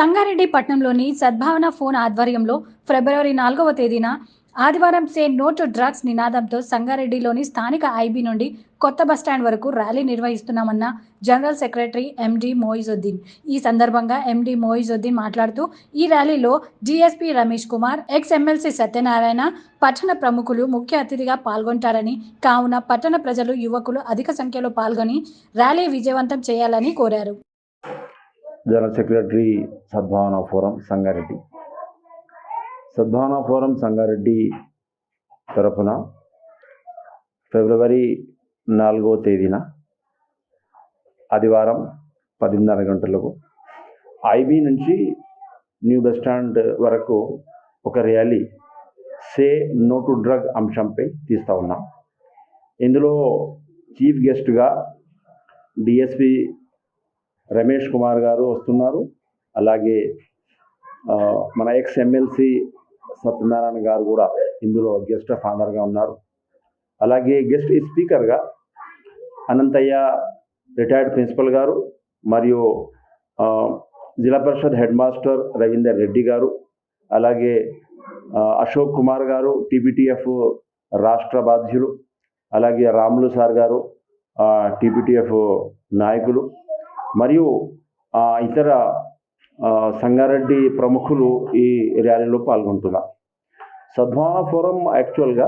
సంగారెడ్డి పట్టణంలోని సద్భావన ఫోన్ ఆధ్వర్యంలో ఫిబ్రవరి నాలుగవ తేదీన ఆదివారం సే నో టు డ్రగ్స్ నినాదంతో సంగారెడ్డిలోని స్థానిక ఐబీ నుండి కొత్త బస్టాండ్ వరకు ర్యాలీ నిర్వహిస్తున్నామన్న జనరల్ సెక్రటరీ ఎండి మోయిజుద్దీన్. ఈ సందర్భంగా ఎండి మోయిజుద్దీన్ మాట్లాడుతూ ఈ ర్యాలీలో DSP Ramesh Kumar ex MLC Satyanarayana పట్టణ ప్రముఖులు ముఖ్య అతిథిగా పాల్గొంటారని కావున పట్టణ ప్రజలు యువకులు అధిక సంఖ్యలో పాల్గొని ర్యాలీ విజయవంతం చేయాలని కోరారు. General secretary Sadbhavana forum Sangareddy Sadbhavana forum Sangareddy తరఫున ఫిబ్రవరి నాలుగవ తేదీన ఆదివారం పదిన్నర గంటలకు ఐబీ నుంచి న్యూ బస్ స్టాండ్ వరకు ఒక rally say no to drug అంశంపై తీస్తూ ఉన్నాం. ఇందులో చీఫ్ గెస్ట్గా డిఎస్పి రమేష్ కుమార్ గారు వస్తున్నారు. అలాగే మన ఎక్స్ ఎమ్మెల్సీ సత్యనారాయణ గారు కూడా ఇందులో గెస్ట్ ఆఫ్ ఆనర్గా ఉన్నారు. అలాగే గెస్ట్ స్పీకర్గా అనంతయ్య రిటైర్డ్ ప్రిన్సిపల్ గారు మరియు జిల్లా పరిషత్ హెడ్ మాస్టర్ రవీందర్ రెడ్డి గారు. అలాగే అశోక్ కుమార్ గారు టీబీటీఎఫ్ రాష్ట్ర బాధ్యులు. అలాగే రాములు సార్ గారు టీబీటీఎఫ్ నాయకులు. మరియు ఇతర సంగారెడ్డి ప్రముఖులు ఈ ర్యాలీలో పాల్గొంటున్నారు. సద్భావన ఫోరం యాక్చువల్గా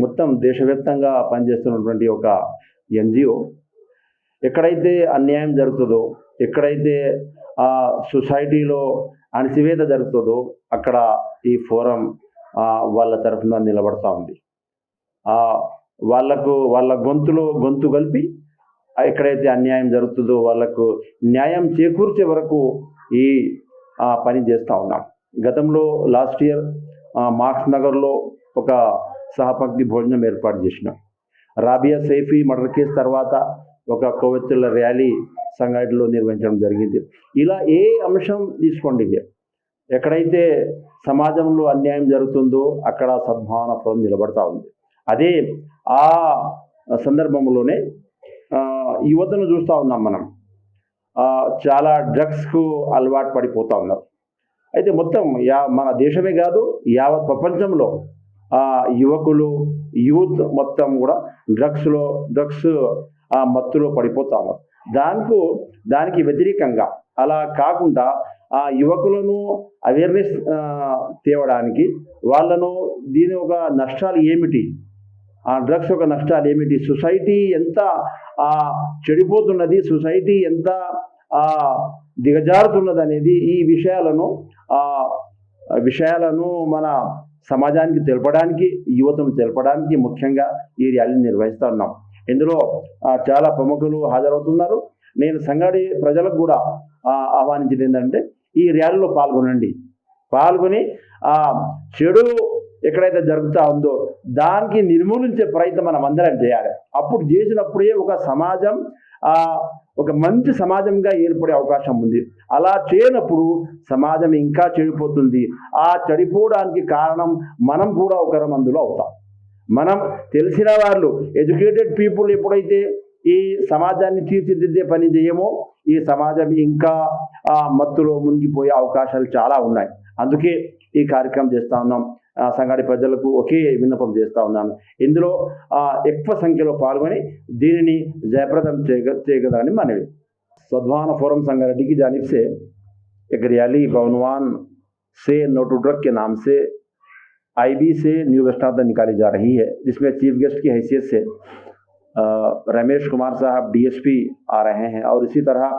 మొత్తం దేశవ్యాప్తంగా పనిచేస్తున్నటువంటి ఒక ఎన్జిఓ. ఎక్కడైతే అన్యాయం జరుగుతుందో ఎక్కడైతే ఆ సొసైటీలో అణిసివేత జరుగుతుందో అక్కడ ఈ ఫోరం వాళ్ళ తరఫున నిలబడతా ఉంది. వాళ్ళకు వాళ్ళ గొంతులో గొంతు కలిపి ఎక్కడైతే అన్యాయం జరుగుతుందో వాళ్ళకు న్యాయం చేకూర్చే వరకు ఈ పని చేస్తూ ఉన్నాం. గతంలో లాస్ట్ ఇయర్ మార్క్స్ నగర్లో ఒక సహపంక్తి భోజనం ఏర్పాటు చేసినాం. రాబియా సైఫీ మర్డర్ కేసు తర్వాత ఒక కొవ్వెత్తుల ర్యాలీ సంఘటనలో నిర్వహించడం జరిగింది. ఇలా ఏ అంశం తీసుకోండి ఎక్కడైతే సమాజంలో అన్యాయం జరుగుతుందో అక్కడ సద్భావన ఫోరం నిలబడతా ఉంది. అదే ఆ సందర్భంలోనే యువతను చూస్తూ ఉన్నాం మనం. చాలా డ్రగ్స్కు అలవాటు పడిపోతూ ఉన్నారు. అయితే మొత్తం యా మన దేశమే కాదు యావత్ ప్రపంచంలో ఆ, యువకులు యూత్ మొత్తం కూడా డ్రగ్స్లో డ్రగ్స్ ఆ మత్తులో పడిపోతూ ఉన్నారు. దానికి దానికి వ్యతిరేకంగా అలా కాకుండా ఆ యువకులను అవేర్నెస్ తేవడానికి వాళ్ళను దీని ఒక నష్టాలు ఏమిటి? ఆ డ్రగ్స్ యొక్క నష్టాలు ఏమిటి? సొసైటీ ఎంత చెడిపోతున్నది సొసైటీ ఎంత దిగజారుతున్నది అనేది ఈ విషయాలను ఆ విషయాలను మన సమాజానికి తెలపడానికి యువతను తెలపడానికి ముఖ్యంగా ఈ ర్యాలీని నిర్వహిస్తూ ఉన్నాం. ఇందులో చాలా ప్రముఖులు హాజరవుతున్నారు. నేను సంగాడి ప్రజలకు కూడా ఆహ్వానించింది ఏంటంటే ఈ ర్యాలీలో పాల్గొనండి. పాల్గొని చెడు ఎక్కడైతే జరుగుతూ ఉందో దానికి నిర్మూలించే ప్రయత్నం మనం అందరం చేయాలి. అప్పుడు చేసినప్పుడే ఒక సమాజం ఒక మంచి సమాజంగా ఏర్పడే అవకాశం ఉంది. అలా చేయనప్పుడు సమాజం ఇంకా చెడిపోతుంది. ఆ చెడిపోవడానికి కారణం మనం కూడా ఒకరం అందులో అవుతాం. మనం తెలిసిన వాళ్ళు ఎడ్యుకేటెడ్ పీపుల్ ఎప్పుడైతే ఈ సమాజాన్ని తీర్చిదిద్దే పని చేయమో ఈ సమాజం ఇంకా మత్తులో మునిగిపోయే అవకాశాలు చాలా ఉన్నాయి. అందుకే ఈ కార్యక్రమం చేస్తా ఉన్నాం. సంఘాడి ప్రజలకు ఒకే విన్నపం చేస్తూ ఉన్నాను. ఇందులో ఎక్కువ సంఖ్యలో పాల్గొని దీనిని జయప్రదం చేయగ చేయగలని మనవి. سدھوانا فورم سنگاریڈی کی جانب سے ایک ریالی بعنوان سے نوٹو ڈرگ کے نام سے آئی بی سے نیو ویسٹ آدھا نکالی جا رہی ہے جس میں چیف گیسٹ کی حیثیت سے رمیش کمار صاحب ڈی ایس پی آ رہے ہیں اور اسی طرح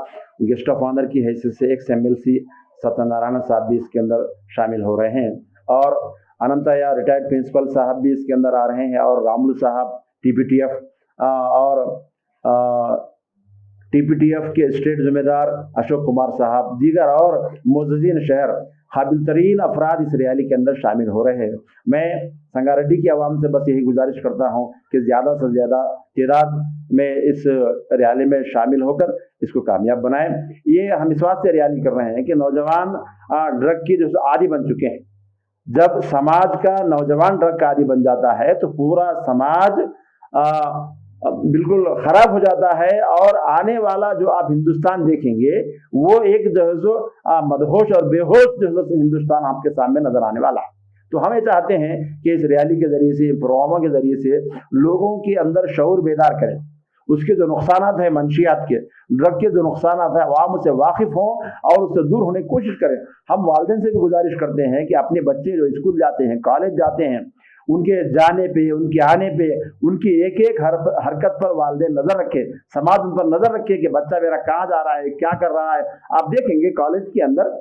گیسٹ آف آنر کی حیثیت سے ایکس ایم ایل سی ستیہ نارائن صاحب بھی اس کے اندر شامل ہو رہے ہیں اور اننتایا ریٹائرڈ پرنسپل صاحب بھی اس کے اندر آ رہے ہیں اور راملو صاحب ٹی پی ٹی ایف اور ٹی پی ٹی ایف کے اسٹیٹ ذمہ دار اشوک کمار صاحب، دیگر اور مززین شہر قابل ترین افراد اس ریالی کے اندر شامل ہو رہے ہیں۔ میں سنگاریڈی کی عوام سے بس یہی گزارش کرتا ہوں کہ زیادہ سے زیادہ تعداد میں اس ریالی میں شامل ہو کر اس کو کامیاب بنائیں۔ یہ ہم اس بات سے ریالی کر رہے ہیں کہ نوجوان ڈرگ کی جو عادی بن چکے ہیں۔ جب سماج کا نوجوان ڈرگ کاری بن جاتا ہے تو پورا سماج بالکل خراب ہو جاتا ہے اور آنے والا جو آپ ہندوستان دیکھیں گے، وہ ایک جو ہے سو مدہوش اور بے ہوش جو ہے ہندوستان آپ کے سامنے نظر آنے والا ہے۔ تو ہم یہ چاہتے ہیں کہ اس ریالی کے ذریعے سے، پروگراموں کے ذریعے سے لوگوں کے اندر شعور بیدار کریں۔ اس کے جو نقصانات ہیں منشیات کے، ڈرگ کے جو نقصانات ہیں، عوام سے واقف ہوں اور اس سے دور ہونے کی کوشش کریں۔ ہم والدین سے بھی گزارش کرتے ہیں کہ اپنے بچے جو اسکول جاتے ہیں، کالج جاتے ہیں، ان کے جانے پہ، ان کے آنے پہ، ان کی ایک ایک حرکت پر والدین نظر رکھے سماج ان پر نظر رکھے کہ بچہ میرا کہاں جا رہا ہے، کیا کر رہا ہے۔ آپ دیکھیں گے کالج کے اندر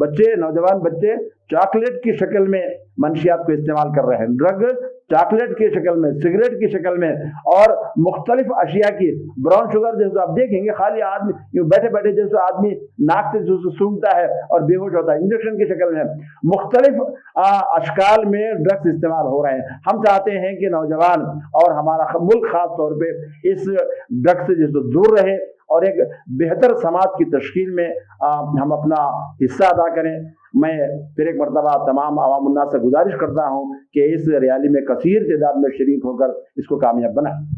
بچے، نوجوان بچے چاکلیٹ کی شکل میں منشیات کو استعمال کر رہے ہیں۔ ڈرگ چاکلیٹ کی شکل میں، سگریٹ کی شکل میں اور مختلف اشیاء کی براؤن شوگر جیسے آپ دیکھیں گے، خالی آدمی یوں بیٹھے بیٹھے جیسے آدمی ناک سے جیسے سونگتا ہے اور بے ہوش ہوتا ہے۔ انجیکشن کی شکل میں مختلف اشکال میں ڈرگس استعمال ہو رہے ہیں۔ ہم چاہتے ہیں کہ نوجوان اور ہمارا ملک خاص طور پہ اس ڈرگس سے جیسے دور رہے اور ایک بہتر سماج کی تشکیل میں ہم اپنا حصہ ادا کریں۔ میں پھر ایک مرتبہ تمام عوام الناس سے گزارش کرتا ہوں کہ اس ریالی میں کثیر تعداد میں شریک ہو کر اس کو کامیاب بنائیں۔